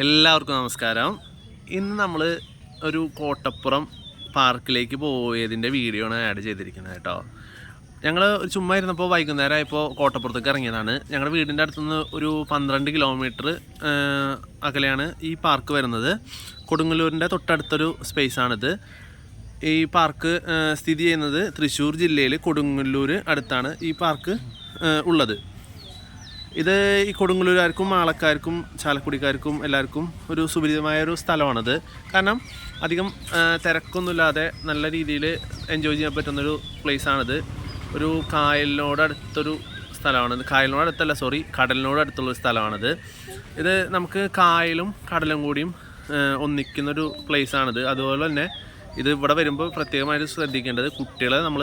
എല്ലാവർക്കും നമസ്കാരം. ഇന്ന് നമ്മൾ ഒരു കോട്ടപ്പുറം പാർക്കിലേക്ക് പോയതിന്റെ വീഡിയോ ആണ് ആഡ് ചെയ്തിരിക്കുന്നത് കേട്ടോ. ഞങ്ങൾ ചുമ്മാ ഇരുന്നപ്പോൾ വൈകുന്നേരം ആയപ്പോൾ കോട്ടപ്പുറത്തേക്ക് ഇറങ്ങിയതാണ്. ഞങ്ങളുടെ വീടിന്റെ അടുത്തുനിന്ന് ഒരു പന്ത്രണ്ട് കിലോമീറ്റർ അകലെയാണ് ഈ പാർക്ക് വരുന്നത്. കൊടുങ്ങല്ലൂരിന്റെ തൊട്ടടുത്തൊരു സ്പേസാണിത് ഈ പാർക്ക് സ്ഥിതി ചെയ്യുന്നത് തൃശ്ശൂർ ജില്ലയിൽ കൊടുങ്ങല്ലൂർ അടുത്താണ് ഈ പാർക്ക് ഉള്ളത്. ഇത് ഈ കൊടുങ്ങല്ലൂരുകാർക്കും ആളക്കാർക്കും ചാലക്കുടിക്കാർക്കും എല്ലാവർക്കും ഒരു സുപരിതമായ ഒരു സ്ഥലമാണിത്. കാരണം അധികം തിരക്കൊന്നുമില്ലാതെ നല്ല രീതിയിൽ എൻജോയ് ചെയ്യാൻ പറ്റുന്നൊരു പ്ലേസാണിത് ഒരു കായലിനോടടുത്തൊരു സ്ഥലമാണിത്. കായലിനോട് അടുത്തല്ല സോറി കടലിനോട് സ്ഥലമാണിത്. ഇത് നമുക്ക് കായലും കടലും കൂടിയും ഒന്നിക്കുന്നൊരു പ്ലേസാണിത് അതുപോലെ തന്നെ ഇത് ഇവിടെ വരുമ്പോൾ പ്രത്യേകമായിട്ട് ശ്രദ്ധിക്കേണ്ടത് കുട്ടികളെ നമ്മൾ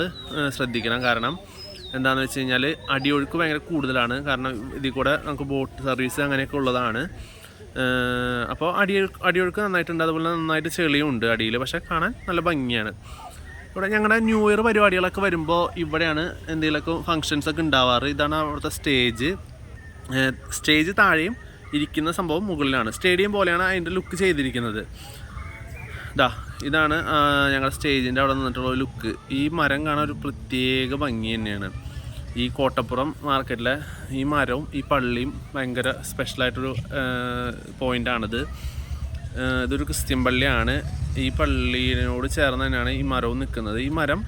ശ്രദ്ധിക്കണം. കാരണം എന്താണെന്ന് വെച്ച് കഴിഞ്ഞാൽ അടിയൊഴുക്ക് ഭയങ്കര കൂടുതലാണ്. കാരണം ഇതിൽ കൂടെ നമുക്ക് ബോട്ട് സർവീസ് അങ്ങനെയൊക്കെ ഉള്ളതാണ്. അപ്പോൾ അടിയൊഴുക്ക് അടിയൊഴുക്ക് നന്നായിട്ടുണ്ട്. അതുപോലെ നന്നായിട്ട് ചെളിയും ഉണ്ട് അടിയിൽ. പക്ഷേ കാണാൻ നല്ല ഭംഗിയാണ്. ഇവിടെ ഞങ്ങളുടെ ന്യൂ ഇയർ പരിപാടികളൊക്കെ വരുമ്പോൾ ഇവിടെയാണ് എന്തെങ്കിലുമൊക്കെ ഫങ്ഷൻസ് ഒക്കെ ഉണ്ടാവാറ്. ഇതാണ് അവിടുത്തെ സ്റ്റേജ്. സ്റ്റേജ് താഴെയും ഇരിക്കുന്ന സംഭവം മുകളിലാണ്. സ്റ്റേഡിയം പോലെയാണ് അതിന്റെ ലുക്ക് ചെയ്തിരിക്കുന്നത്. ഇതാ ഇതാണ് ഞങ്ങളുടെ സ്റ്റേജിന്റെ അവിടെ നിന്നിട്ടുള്ള ലുക്ക്. ഈ മരം കാണാൻ ഒരു പ്രത്യേക ഭംഗി തന്നെയാണ്. ഈ കോട്ടപ്പുറം മാർക്കറ്റിലെ ഈ മരവും ഈ പള്ളിയും ഭയങ്കര സ്പെഷ്യലായിട്ടൊരു പോയിന്റാണിത് ഇതൊരു ക്രിസ്ത്യൻ പള്ളിയാണ്. ഈ പള്ളിയോട് ചേർന്ന് തന്നെയാണ് ഈ മരവും നിൽക്കുന്നത് ഈ മരം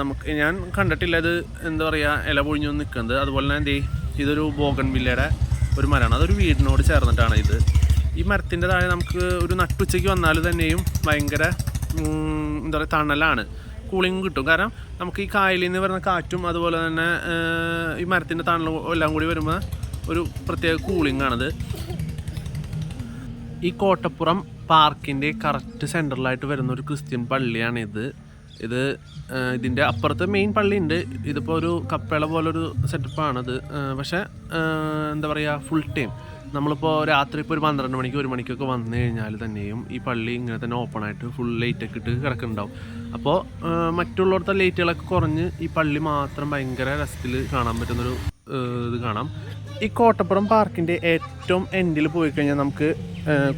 നമുക്ക് ഞാൻ കണ്ടിട്ടില്ല ഇത് എന്താ പറയുക ഇല പൊഴിഞ്ഞു നിൽക്കുന്നത് അതുപോലെ തന്നെ എന്തേ ഇതൊരു ബോഗൻ വില്ലയുടെ ഒരു മരമാണ്. അതൊരു വീടിനോട് ചേർന്നിട്ടാണ് ഇത്. ഈ മരത്തിന്റെ താഴെ നമുക്ക് ഒരു നട്ടുച്ചയ്ക്ക് വന്നാൽ തന്നെയും ഭയങ്കര എന്താ പറയുക തണലാണ്. കൂളിംഗ് കിട്ടും. കാരണം നമുക്ക് ഈ കായലിൽ നിന്ന് വരുന്ന കാറ്റും അതുപോലെ തന്നെ ഈ മരത്തിന്റെ തണലും എല്ലാം കൂടി വരുമ്പോൾ ഒരു പ്രത്യേക കൂളിംഗ് ആണത് ഈ കോട്ടപ്പുറം പാർക്കിന്റെ കറക്റ്റ് സെന്ററിലായിട്ട് വരുന്ന ഒരു ക്രിസ്ത്യൻ പള്ളിയാണ് ഇത് ഇതിന്റെ അപ്പുറത്ത് മെയിൻ പള്ളി ഉണ്ട് ഇതിപ്പോൾ ഒരു കപ്പേള പോലൊരു സെറ്റപ്പാണത്. പക്ഷേ എന്താ പറയുക ഫുൾ ടൈം. നമ്മളിപ്പോൾ രാത്രി ഇപ്പോൾ ഒരു പന്ത്രണ്ട് മണിക്ക് ഒരു മണിക്കൊക്കെ വന്നു കഴിഞ്ഞാൽ തന്നെയും ഈ പള്ളി ഇങ്ങനെ തന്നെ ഓപ്പൺ ആയിട്ട് ഫുൾ ലൈറ്റൊക്കെ ഇട്ട് കിടക്കുന്നുണ്ടാവും. അപ്പോൾ മറ്റുള്ളിടത്തെ ലൈറ്റുകളൊക്കെ കുറഞ്ഞ് ഈ പള്ളി മാത്രം ഭയങ്കര രസത്തിൽ കാണാൻ പറ്റുന്നൊരു ഇത് കാണാം. ഈ കോട്ടപ്പുറം പാർക്കിന്റെ ഏറ്റവും എൻഡിൽ പോയി കഴിഞ്ഞാൽ നമുക്ക്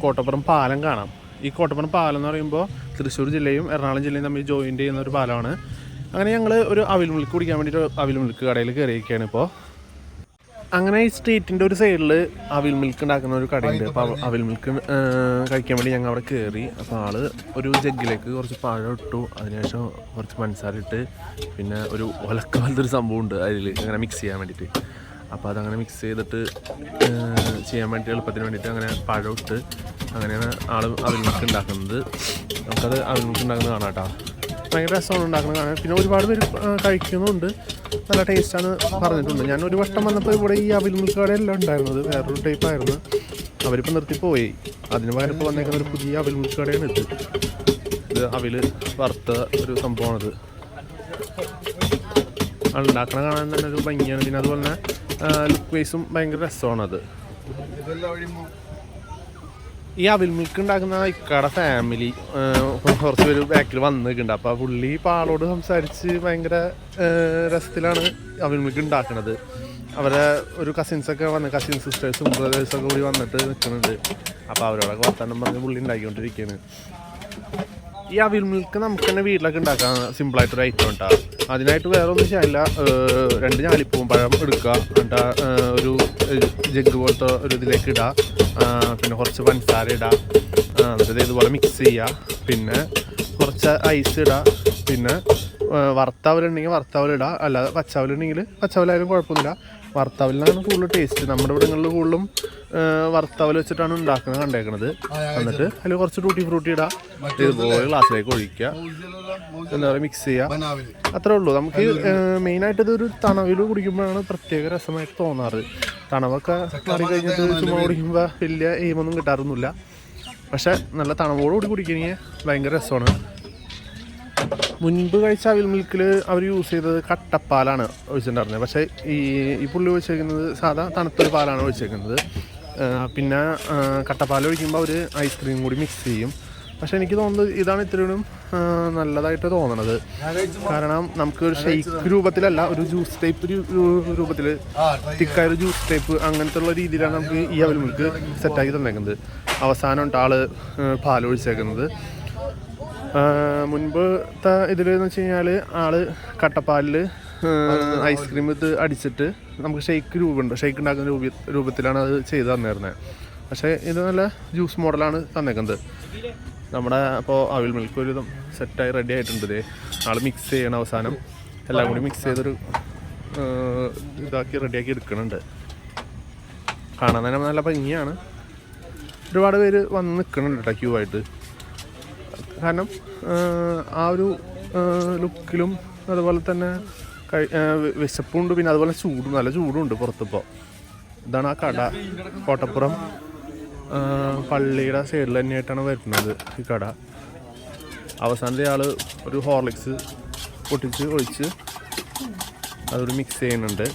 കോട്ടപ്പുറം പാലം കാണാം. ഈ കോട്ടപ്പുറം പാലം എന്ന് പറയുമ്പോൾ തൃശ്ശൂർ ജില്ലയും എറണാകുളം ജില്ലയും തമ്മിൽ ജോയിന്റ് ചെയ്യുന്ന ഒരു പാലമാണ്. അങ്ങനെ ഞങ്ങൾ ഒരു അവിൽ മിൽക്ക് കുടിക്കാൻ വേണ്ടിയിട്ട് അവിൽ മിൽക്ക് കടയിൽ കയറിയിരിക്കുകയാണ് ഇപ്പോൾ അങ്ങനെ ഈ സ്ട്രീറ്റിന്റെ ഒരു സൈഡിൽ അവിൽ മിൽക്ക് ഉണ്ടാക്കുന്ന ഒരു കടയുണ്ട്. അപ്പോൾ അവ- അവിൽ മിൽക്ക് കഴിക്കാൻ വേണ്ടി ഞങ്ങൾ അവിടെ കയറി അപ്പോൾ ആൾ ഒരു ജഗ്ഗിലേക്ക് കുറച്ച് പഴം ഇട്ടു. അതിനുശേഷം കുറച്ച് പഞ്ചസാര ഇട്ട് പിന്നെ ഒരു ഒലക്ക പോലത്തെ ഒരു സംഭവം ഉണ്ട് അതിൽ അങ്ങനെ മിക്സ് ചെയ്യാൻ വേണ്ടിയിട്ട് അപ്പോൾ അതങ്ങനെ മിക്സ് ചെയ്തിട്ട് ചെയ്യാൻ വേണ്ടി എളുപ്പത്തിന് വേണ്ടിയിട്ട് അങ്ങനെ പഴം ഇട്ട് അങ്ങനെയാണ് ആൾ അവിൽ മിൽക്ക് ഉണ്ടാക്കുന്നത് നമുക്കത് അവിൽ മിൽക്ക് ഉണ്ടാക്കുന്നത് കാണാം കേട്ടോ. ഭയങ്കര രസമാണ് ഉണ്ടാക്കുന്നത് കാണാൻ പിന്നെ ഒരുപാട് പേര് കഴിക്കുന്നുണ്ട്. നല്ല ടേസ്റ്റാണ് പറഞ്ഞിട്ടുണ്ട്. ഞാൻ ഒരു വട്ടം വന്നപ്പോൾ ഇവിടെ ഈ അവിൽ മിൽക്ക് കടയെല്ലാം ഉണ്ടായിരുന്നത്. വേറൊരു ടൈപ്പ് ആയിരുന്നു. അവരിപ്പോൾ നിർത്തിപ്പോയി. അതിന് പകരം ഇപ്പോൾ വന്നേക്കുന്ന ഒരു പുതിയ അവിൽ മിൽക്ക് കടയാണ് ഇത്. ഇത് അവിൽ വറുത്ത ഒരു സംഭവമാണിത്. ഉണ്ടാക്കണ കാണാൻ തന്നെ ഒരു ഭംഗിയാണ്. പിന്നെ അതുപോലെ തന്നെ ലുക്ക് വൈസും ഭയങ്കര രസമാണത്. ഈ അവിൽ മിൽക്ക് ഉണ്ടാക്കുന്ന ഇക്കയുടെ ഫാമിലി കുറച്ച് പേര് ബാക്കിൽ വന്ന് നിൽക്കുന്നുണ്ട്. അപ്പോൾ പുള്ളി പാളോട് സംസാരിച്ച് ഭയങ്കര രസത്തിലാണ് അവിൽ മിൽക്ക് ഉണ്ടാക്കുന്നത് അവരെ ഒരു കസിൻസ് ഒക്കെ വന്ന് കസിൻ സിസ്റ്റേഴ്സും ബ്രദേഴ്സൊക്കെ കൂടി വന്നിട്ട് നിൽക്കുന്നുണ്ട്. അപ്പോൾ അവരോടൊക്കെ വർത്തമാനം പറഞ്ഞ് പുള്ളി ഉണ്ടാക്കിക്കൊണ്ടിരിക്കുകയാണ് ഈ അവിൽ മിൽക്ക് നമുക്ക് തന്നെ വീട്ടിലൊക്കെ ഉണ്ടാക്കാൻ സിമ്പിളായിട്ടൊരു ഐറ്റം ഉണ്ടാകും അതിനായിട്ട് വേറെ ഒന്നും ചെയ്യാനില്ല രണ്ട് ഞാലിപ്പൂവും പഴം എടുക്കുക. എന്നിട്ട് ഒരു ജഗ് പോലത്തെ ഒരു ഇതിലേക്ക് ഇടുക പിന്നെ കുറച്ച് പഞ്ചസാര ഇടുക ആ, എന്നിട്ട് ഇതുപോലെ മിക്സ് ചെയ്യുക പിന്നെ കുറച്ച് ഐസ് ഇടുക പിന്നെ വറുത്തവലുണ്ടെങ്കിൽ വറുത്തവലിടുക അല്ലാതെ പച്ചവലുണ്ടെങ്കിൽ പച്ചവലായാലും കുഴപ്പമൊന്നുമില്ല. വറുത്തവലിനാണ് കൂടുതൽ ടേസ്റ്റ് നമ്മുടെ ഇവിടങ്ങളിൽ കൂടുതലും വറുത്തവൽ വെച്ചിട്ടാണ് ഉണ്ടാക്കുന്നത് കണ്ടേക്കണത്. എന്നിട്ട് അതിൽ കുറച്ച് ടൂട്ടി ഫ്രൂട്ടി ഇടാം. ഇതുപോലെ ഗ്ലാസ്സിലേക്ക് ഒഴിക്കുക. എന്താ പറയുക മിക്സ് ചെയ്യുക. അത്രേ ഉള്ളൂ. നമുക്ക് മെയിനായിട്ട് ഇതൊരു തണവിൽ കുടിക്കുമ്പോഴാണ് പ്രത്യേക രസമായിട്ട് തോന്നാറ്. തണവൊക്കെ മാറി കഴിഞ്ഞിട്ട് ചുമ്മാ കുടിക്കുമ്പോൾ വലിയ എയിമൊന്നും കിട്ടാറൊന്നുമില്ല. പക്ഷെ നല്ല തണവോട് കൂടി കുടിക്കണമെങ്കിൽ ഭയങ്കര രസമാണ്. മുൻപ് കഴിച്ച അവിൽ മിൽക്കിൽ അവർ യൂസ് ചെയ്തത് കട്ടപ്പാലാണ് ഒഴിച്ചിട്ടുണ്ടായിരുന്നത് പക്ഷേ ഈ ഈ പുള്ളി ഒഴിച്ചേക്കുന്നത് സാധാ തണുത്തൊരു പാലാണ് ഒഴിച്ചേക്കുന്നത്. പിന്നെ കട്ടപ്പാൽ ഒഴിക്കുമ്പോൾ അവർ ഐസ്ക്രീം കൂടി മിക്സ് ചെയ്യും. പക്ഷേ എനിക്ക് തോന്നുന്നത് ഇതാണ് ഇത്രയും നല്ലതായിട്ട് തോന്നണത്. കാരണം നമുക്ക് ഒരു ഷെയ്ക്ക് രൂപത്തിലല്ല ഒരു ജ്യൂസ് ടൈപ്പ് രൂപത്തിൽ തിക്കായ ഒരു ജ്യൂസ് ടൈപ്പ് അങ്ങനത്തെ ഉള്ള രീതിയിലാണ് നമുക്ക് ഈ അവൽ മിൽക്ക് സെറ്റാക്കി തന്നേക്കുന്നത്. അവസാനം പാൽ ഒഴിച്ചേക്കുന്നത്. മുൻപത്തെ എന്ന് വെച്ച് കഴിഞ്ഞാൽ ആൾ കട്ടപ്പാലിൽ ഐസ്ക്രീം ഇത് അടിച്ചിട്ട് നമുക്ക് ഷെയ്ക്ക് രൂപമുണ്ട് ഷെയ്ക്ക് ഉണ്ടാക്കുന്ന രൂപ രൂപത്തിലാണ് അത് ചെയ്ത് തന്നിരുന്നത് പക്ഷേ ഇത് നല്ല ജ്യൂസ് മോഡലാണ് തന്നേക്കുന്നത്. നമ്മുടെ അപ്പോൾ അവിൽ മിൽക്ക് ഒരു വിധം സെറ്റായി റെഡി ആയിട്ടുണ്ട് ഇതേ ആൾ മിക്സ് ചെയ്യണം അവസാനം. എല്ലാം കൂടി മിക്സ് ചെയ്തൊരു ഇതാക്കി റെഡിയാക്കി എടുക്കുന്നുണ്ട് കാണാൻ തന്നെ നല്ല ഭംഗിയാണ്. ഒരുപാട് പേര് വന്ന് നിൽക്കുന്നുണ്ട് കേട്ടോ ക്യൂ ആയിട്ട്. കാരണം ആ, ഒരു ലുക്കിലും അതുപോലെ തന്നെ കഴി വിശപ്പുണ്ട്. പിന്നെ അതുപോലെ ചൂടും നല്ല ചൂടുണ്ട് പുറത്തിപ്പോൾ ഇതാണ് ആ കട. കോട്ടപ്പുറം പള്ളിയുടെ സൈഡിൽ തന്നെയായിട്ടാണ് വരുന്നത് ഈ കട. അവസാനത്തെ ആൾ ഒരു ഹോർലിക്സ് പൊട്ടിച്ച് ഒഴിച്ച് അതൊരു മിക്സ് ചെയ്യുന്നുണ്ട്.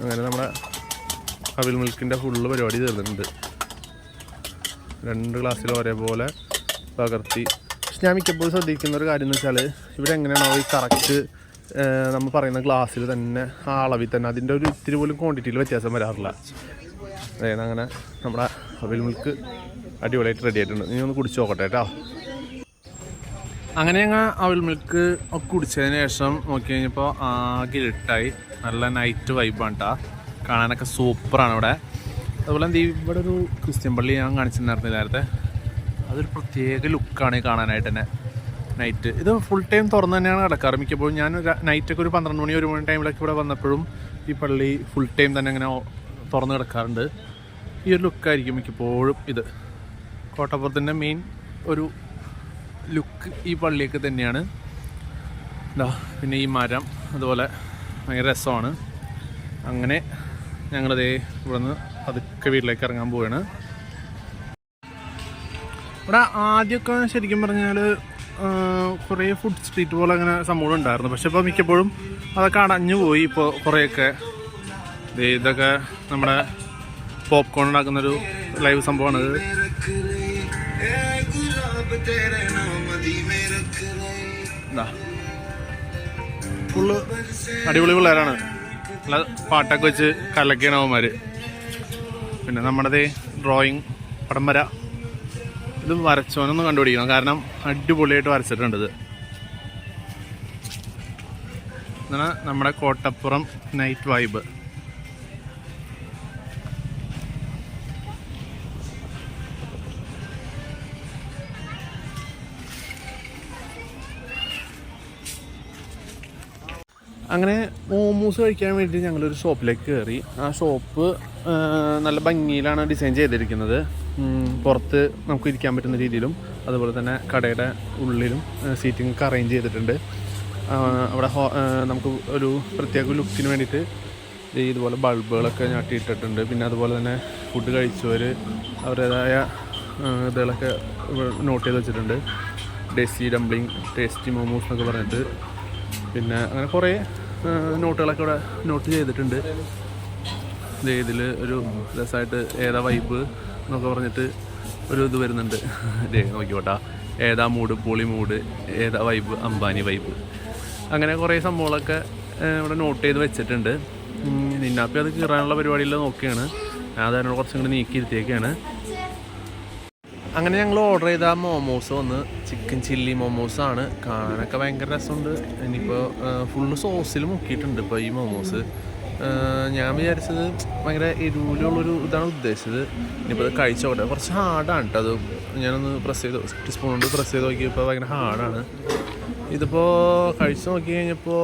അങ്ങനെ നമ്മുടെ അവിൽ മിൽക്കിന്റെ ഫുള്ള് പരിപാടി തീർന്നിട്ടുണ്ട്. രണ്ട് ഗ്ലാസ്സിൽ ഒരേപോലെ പകർത്തി പക്ഷെ ഞാൻ മിക്കപ്പോഴും ശ്രദ്ധിക്കുന്ന ഒരു കാര്യം എന്ന് വെച്ചാൽ ഇവിടെ എങ്ങനെയാണോ ഈ കറക്റ്റ് നമ്മൾ പറയുന്ന ഗ്ലാസ്സിൽ തന്നെ ആ അളവിൽ തന്നെ അതിന്റെ ഒരു ഇത്തിരി പോലും ക്വാണ്ടിറ്റിയിൽ വ്യത്യാസം വരാറില്ല. അതായത് അങ്ങനെ നമ്മുടെ അവിൽ മിൽക്ക് അടിപൊളിയായിട്ട് റെഡി ആയിട്ടുണ്ട്. നീ ഒന്ന് കുടിച്ച് നോക്കട്ടെ കേട്ടോ. അങ്ങനെ ഞങ്ങൾ അവൽ മിൽക്ക് ഒക്കെ കുടിച്ചതിന് ശേഷം നോക്കി കഴിഞ്ഞപ്പോൾ ആകെ ഇരുട്ടായി. നല്ല നൈറ്റ് വൈബാണ് കേട്ടോ കാണാനൊക്കെ സൂപ്പറാണ് ഇവിടെ. അതുപോലെ എന്ത് ഇവിടെ ഒരു ക്രിസ്ത്യൻ പള്ളി ഞാൻ കാണിച്ചിട്ടുണ്ടായിരുന്നു നേരത്തെ? അതൊരു പ്രത്യേക ലുക്കാണ് കാണാനായിട്ട് തന്നെ നൈറ്റ് ഇത് ഫുൾ ടൈം തുറന്നു തന്നെയാണ് കിടക്കാറ് മിക്കപ്പോഴും ഞാൻ നൈറ്റൊക്കെ ഒരു പന്ത്രണ്ട് മണി ഒരു മണി ടൈമിലൊക്കെ ഇവിടെ വന്നപ്പോഴും ഈ പള്ളി ഫുൾ ടൈം തന്നെ അങ്ങനെ തുറന്നു കിടക്കാറുണ്ട്. ഈ ഒരു ലുക്കായിരിക്കും മിക്കപ്പോഴും ഇത്. കോട്ടപ്പുറത്തിന്റെ മെയിൻ ഒരു ലുക്ക് ഈ പള്ളിയൊക്കെ തന്നെയാണ്. എന്താ പിന്നെ ഈ മരം അതുപോലെ ഭയങ്കര രസമാണ്. അങ്ങനെ ഞങ്ങളിതേ ഇവിടുന്ന് പതുക്കെ വീട്ടിലേക്ക് ഇറങ്ങാൻ പോവാണ്. ഇവിടെ ആദ്യമൊക്കെ ശരിക്കും പറഞ്ഞാൽ കുറേ ഫുഡ് സ്ട്രീറ്റ് പോലെ അങ്ങനെ സംഭവം ഉണ്ടായിരുന്നു. പക്ഷെ ഇപ്പോൾ മിക്കപ്പോഴും അതൊക്കെ അടഞ്ഞു പോയി ഇപ്പോൾ കുറേയൊക്കെ. ഇതൊക്കെ നമ്മുടെ പോപ്കോൺ ഉണ്ടാക്കുന്നൊരു ലൈവ് സംഭവമാണ് ഫുള്ള് അടിപൊളി പിള്ളേരാണ്. നല്ല പാട്ടൊക്കെ വെച്ച് കലക്കിയാണ് അവന്മാർ പിന്നെ നമ്മുടെ ഡ്രോയിങ് പടം വര. ഇത് വരച്ചോനൊന്ന് കണ്ടുപിടിക്കണം. കാരണം അടിപൊളിയായിട്ട് വരച്ചിട്ടുണ്ട് ഇത്. എന്നാണ് നമ്മുടെ കോട്ടപ്പുറം നൈറ്റ് വൈബ് അങ്ങനെ മോമോസ് കഴിക്കാൻ വേണ്ടി ഞങ്ങളൊരു ഷോപ്പിലേക്ക് കയറി. ആ ഷോപ്പ് നല്ല ഭംഗിയിലാണ് ഡിസൈൻ ചെയ്തിരിക്കുന്നത്. പുറത്ത് നമുക്ക് ഇരിക്കാൻ പറ്റുന്ന രീതിയിലും അതുപോലെ തന്നെ കടയുടെ ഉള്ളിലും സീറ്റിംഗ് ഒക്കെ അറേഞ്ച് ചെയ്തിട്ടുണ്ട്. അവിടെ നമുക്ക് ഒരു പ്രത്യേക ലുക്കിന് വേണ്ടിയിട്ട് ഇതുപോലെ ബൾബുകളൊക്കെ ഞാട്ടിയിട്ടിട്ടുണ്ട്. പിന്നെ അതുപോലെ തന്നെ ഫുഡ് കഴിച്ചവർ അവരുടേതായ ഇതുകളൊക്കെ നോട്ട് ചെയ്ത് വെച്ചിട്ടുണ്ട്. ഡെസി ഡംപ്ലിംഗ് ടേസ്റ്റി മോമോസ് എന്നൊക്കെ പറഞ്ഞിട്ട്. പിന്നെ അങ്ങനെ കുറേ നോട്ടുകളൊക്കെ ഇവിടെ നോട്ട് ചെയ്തിട്ടുണ്ട്. ഇതിൽ ഒരു രസമായിട്ട് ഏതാ വൈബ് എന്നൊക്കെ പറഞ്ഞിട്ട് ഒരു ഇത് വരുന്നുണ്ട്. നോക്കിക്കോട്ടാ. ഏതാ മൂഡ്? പൊളി മൂഡ്. ഏതാ വൈബ് അംബാനി വൈബ് അങ്ങനെ കുറേ സംഭവങ്ങളൊക്കെ ഇവിടെ നോട്ട് ചെയ്ത് വെച്ചിട്ടുണ്ട്. നിന്നാപ്പി അത് കീറാനുള്ള പരിപാടിയിൽ നോക്കിയാണ്. ഞാൻ അതിനോട് കുറച്ചും കൂടി നീക്കിയിരുത്തിയൊക്കെയാണ് അങ്ങനെ ഞങ്ങൾ ഓർഡർ ചെയ്ത മോമോസ് വന്ന് ചിക്കൻ ചില്ലി മോമോസ് ആണ്. കാണാനൊക്കെ ഭയങ്കര രസമുണ്ട്. ഇനിയിപ്പോൾ ഫുള്ള് സോസിൽ മുക്കിയിട്ടുണ്ട് ഇപ്പോൾ ഈ മോമോസ് ഞാൻ വിചാരിച്ചത് ഭയങ്കര എരിവിലുള്ളൊരു ഇതാണ് ഉദ്ദേശിച്ചത്. ഇനിയിപ്പോൾ അത് കഴിച്ചോട്ടെ കുറച്ച് ഹാർഡാണ് കേട്ടോ അത്. ഞാനൊന്ന് പ്രസ് ചെയ്ത് സ്പൂൺ കൊണ്ട് പ്രസ് ചെയ്ത് നോക്കിയപ്പോൾ ഭയങ്കര ഹാർഡാണ്. ഇതിപ്പോൾ കഴിച്ച് നോക്കി കഴിഞ്ഞപ്പോൾ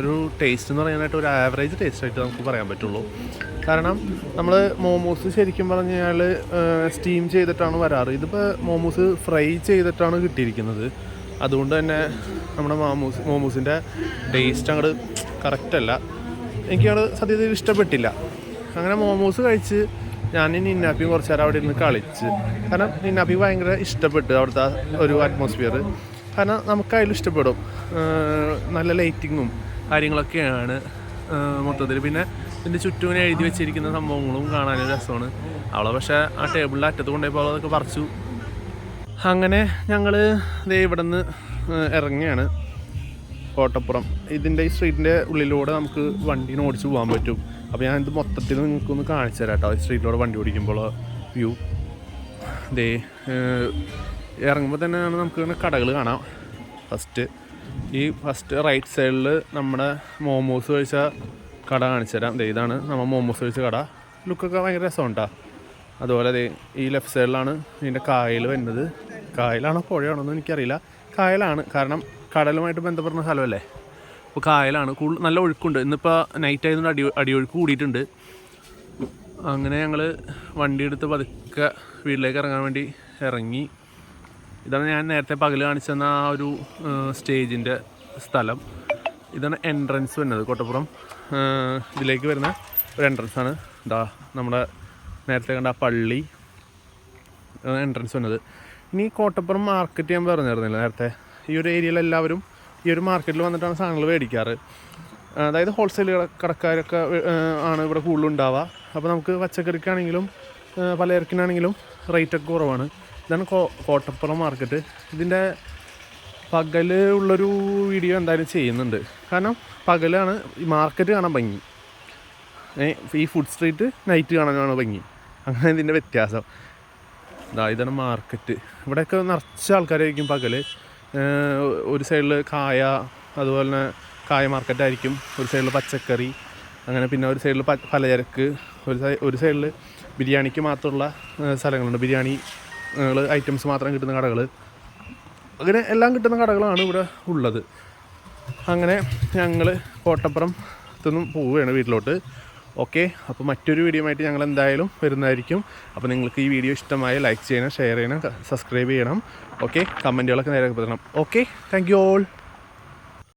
ഒരു ടേസ്റ്റ് എന്ന് പറയാനായിട്ട് ഒരു ആവറേജ് ടേസ്റ്റ് ആയിട്ട് നമുക്ക് പറയാൻ പറ്റുള്ളൂ. കാരണം നമ്മൾ മോമോസ് ശരിക്കും പറഞ്ഞു കഴിഞ്ഞാൽ സ്റ്റീം ചെയ്തിട്ടാണ് വരാറ്. ഇതിപ്പോൾ മോമോസ് ഫ്രൈ ചെയ്തിട്ടാണ് കിട്ടിയിരിക്കുന്നത്. അതുകൊണ്ട് തന്നെ നമ്മുടെ മോമോസ് മോമോസിന്റെ ടേസ്റ്റ് അങ്ങോട്ട് കറക്റ്റ് അല്ല. എനിക്കത് സത്യത്തിൽ ഇഷ്ടപ്പെട്ടില്ല. അങ്ങനെ മോമോസ് കഴിച്ച് ഞാൻ നിന്നാപ്പിയും കുറച്ച് നേരം അവിടെ ഇരുന്ന് കളിച്ച്. കാരണം നിന്നാപ്പി ഭയങ്കര ഇഷ്ടപ്പെട്ടു അവിടുത്തെ ഒരു അറ്റ്മോസ്ഫിയർ കാരണം നമുക്ക് അതിൽ ഇഷ്ടപ്പെടും നല്ല ലൈറ്റിങ്ങും കാര്യങ്ങളൊക്കെയാണ് മൊത്തത്തിൽ. പിന്നെ ഇതിന്റെ ചുറ്റും ഇങ്ങനെ എഴുതി വെച്ചിരിക്കുന്ന സംഭവങ്ങളും കാണാനൊരു രസമാണ്. അവളെ പക്ഷേ ആ ടേബിളിന്റെ അറ്റത്ത് കൊണ്ടുപോയപ്പോൾ അതൊക്കെ പറിച്ചു. അങ്ങനെ ഞങ്ങൾ ദേ ഇവിടെ നിന്ന് ഇറങ്ങിയാണ് കോട്ടപ്പുറം ഇതിന്റെ ഈ സ്ട്രീറ്റിന്റെ ഉള്ളിലൂടെ നമുക്ക് വണ്ടീനെ ഓടിച്ച് പോകാൻ പറ്റും. അപ്പോൾ ഞാൻ ഇത് മൊത്തത്തിൽ നിങ്ങൾക്കൊന്ന് കാണിച്ചു തരാം കേട്ടോ. ഈ സ്ട്രീറ്റിലൂടെ വണ്ടി ഓടിക്കുമ്പോൾ വ്യൂ. ദേ ഇറങ്ങുമ്പോൾ തന്നെയാണ് നമുക്ക് ഇങ്ങനെ കടകൾ കാണാം. ഫസ്റ്റ് ഈ ഫസ്റ്റ് റൈറ്റ് സൈഡിൽ നമ്മുടെ മോമോസ് കഴിച്ച കട കാണിച്ചു തരാം. ദേ ഇതാണ് നമ്മൾ മോമോസ് കഴിച്ച കട. ലുക്കൊക്കെ ഭയങ്കര രസമുണ്ടാ. അതുപോലെ ദേ ഈ ലെഫ്റ്റ് സൈഡിലാണ് ഇതിന്റെ കായൽ വരുന്നത്. കായലാണോ പുഴയാണോ എന്ന് എനിക്കറിയില്ല. കായലാണ്. കാരണം കടലുമായിട്ട് ബന്ധപ്പെടുന്ന സ്ഥലമല്ലേ? അപ്പോൾ കായലാണ്. കൂടുതൽ നല്ല ഒഴുക്കുണ്ട്. ഇന്നിപ്പോൾ നൈറ്റ് ആയതുകൊണ്ട് അടി അടിയൊഴുക്ക് കൂടിയിട്ടുണ്ട്. അങ്ങനെ ഞങ്ങൾ വണ്ടി എടുത്ത് പതുക്കെ വീട്ടിലേക്ക് ഇറങ്ങാൻ വേണ്ടി ഇറങ്ങി. ഇതാണ് ഞാൻ നേരത്തെ പകൽ കാണിച്ചെന്ന ആ ഒരു സ്റ്റേജിന്റെ സ്ഥലം. ഇതാണ് എൻട്രൻസ് വരുന്നത് കോട്ടപ്പുറം. ഇതിലേക്ക് വരുന്ന ഒരു എൻട്രൻസ് ആണ്. ഇതാ നമ്മുടെ നേരത്തെ കണ്ട ആ പള്ളി. എൻട്രൻസ് വന്നത് ഇനി കോട്ടപ്പുറം മാർക്കറ്റ് ഞാൻ പറഞ്ഞിരുന്നില്ല നേരത്തെ? ഈ ഒരു ഏരിയയിൽ എല്ലാവരും ഈ ഒരു മാർക്കറ്റിൽ വന്നിട്ടാണ് സാധനങ്ങൾ മേടിക്കാറ്. അതായത് ഹോൾസെയിൽ കടക്കാരൊക്കെ ആണ് ഇവിടെ കൂടുതലും ഉണ്ടാവുക. അപ്പോൾ നമുക്ക് പച്ചക്കറിക്കാണെങ്കിലും പലചരക്കിനാണെങ്കിലും റേറ്റൊക്കെ കുറവാണ്. ഇതാണ് കോ കോട്ടപ്പുറം മാർക്കറ്റ് ഇതിന്റെ പകൽ ഉള്ളൊരു വീഡിയോ എന്തായാലും ചെയ്യുന്നുണ്ട്. കാരണം പകലാണ് ഈ മാർക്കറ്റ് കാണാൻ ഭംഗി. ഈ ഫുഡ് സ്ട്രീറ്റ് നൈറ്റ് കാണാനാണ് ഭംഗി. അങ്ങനെ ഇതിന്റെ വ്യത്യാസം. ഇതാ ഇതാണ് മാർക്കറ്റ് ഇവിടെയൊക്കെ നിറച്ച ആൾക്കാരായിരിക്കും പകൽ ഒരു സൈഡിൽ കായ അതുപോലെ തന്നെ കായ മാർക്കറ്റായിരിക്കും ഒരു സൈഡിൽ പച്ചക്കറി അങ്ങനെ പിന്നെ ഒരു സൈഡിൽ പലചരക്ക് ഒരു സൈ ഒരു സൈഡിൽ ബിരിയാണിക്ക് മാത്രമുള്ള സ്ഥലങ്ങളുണ്ട്. ബിരിയാണി ഐറ്റംസ് മാത്രം കിട്ടുന്ന കടകൾ അങ്ങനെ എല്ലാം കിട്ടുന്ന കടകളാണ് ഇവിടെ ഉള്ളത്. അങ്ങനെ ഞങ്ങൾ കോട്ടപ്പുറം പോവുകയാണ് വീട്ടിലോട്ട്. ഓക്കെ അപ്പോൾ മറ്റൊരു വീഡിയോ ആയിട്ട് ഞങ്ങൾ എന്തായാലും വരുന്നതായിരിക്കും. അപ്പോൾ നിങ്ങൾക്ക് ഈ വീഡിയോ ഇഷ്ടമായ ലൈക്ക് ചെയ്യണം ഷെയർ ചെയ്യണം സബ്സ്ക്രൈബ് ചെയ്യണം. ഓക്കെ കമന്റുകളൊക്കെ നേരെ പറയണം ഓക്കെ താങ്ക് യു ഓൾ